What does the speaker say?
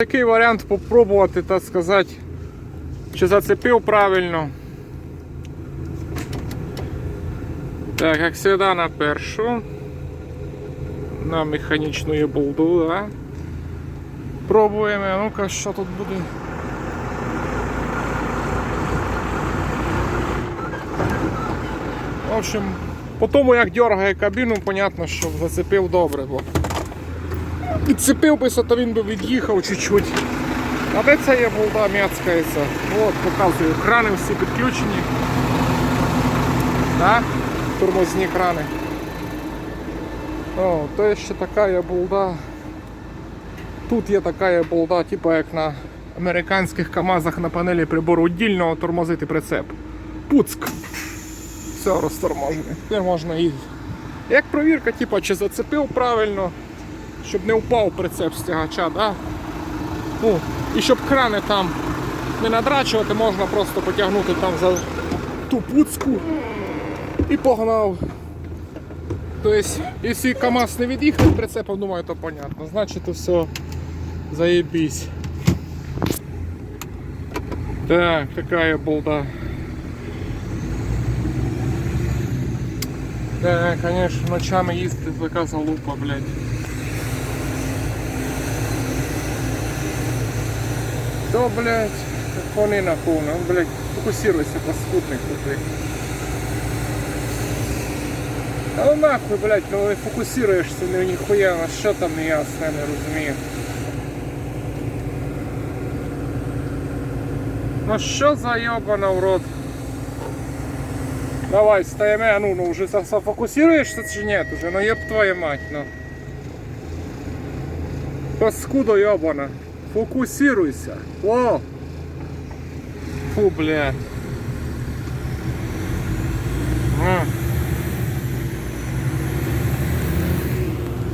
Такий варіант попробувати, так сказати, чи зацепив правильно. Так, як завжди на першу. На механічну єболду, да? Пробуємо, ну-ка, що тут буде. В общем, по тому як дергає кабіну, понятно, що зацепив добре, бо підцепив бися, то він би від'їхав чуть-чуть. А де це є болта м'яцкається? От, показую, крани всі підключені. Да? Тормозні крани. О, то ще така є болда. Тут є така болда, типу як на американських КАМАЗах на панелі прибору удільного тормозити прицеп. Пуцк. Все розторможене. Тепер можна їздити. Як провірка, типу, чи зацепив правильно, щоб не впав прицеп з тягача, да? Ну, і щоб крани там не надрачувати, можна просто потягнути там за ту пуцку і погнав. Тобто, якщо КАМАЗ не від'їхав прицепом, думаю, то понятно. Значить то все заебись. Так, какая болда. Да, конечно, ночами їздити така залупа, блядь. То, блядь, вони нахуй, ну, блядь, фокусируйся, паскудник тут. Та ну нахуй, блядь, коли фокусируєшся, ну ніхуя, а що там не ясно, не розумію. Ну що за йобана в? Давай, стоїмо, а ну, ну вже зафокусируєшся чи ні? Уже, ну єб твою мать, ну. Паскудо йобана. Фокусируйся. О! Фу, блядь. А.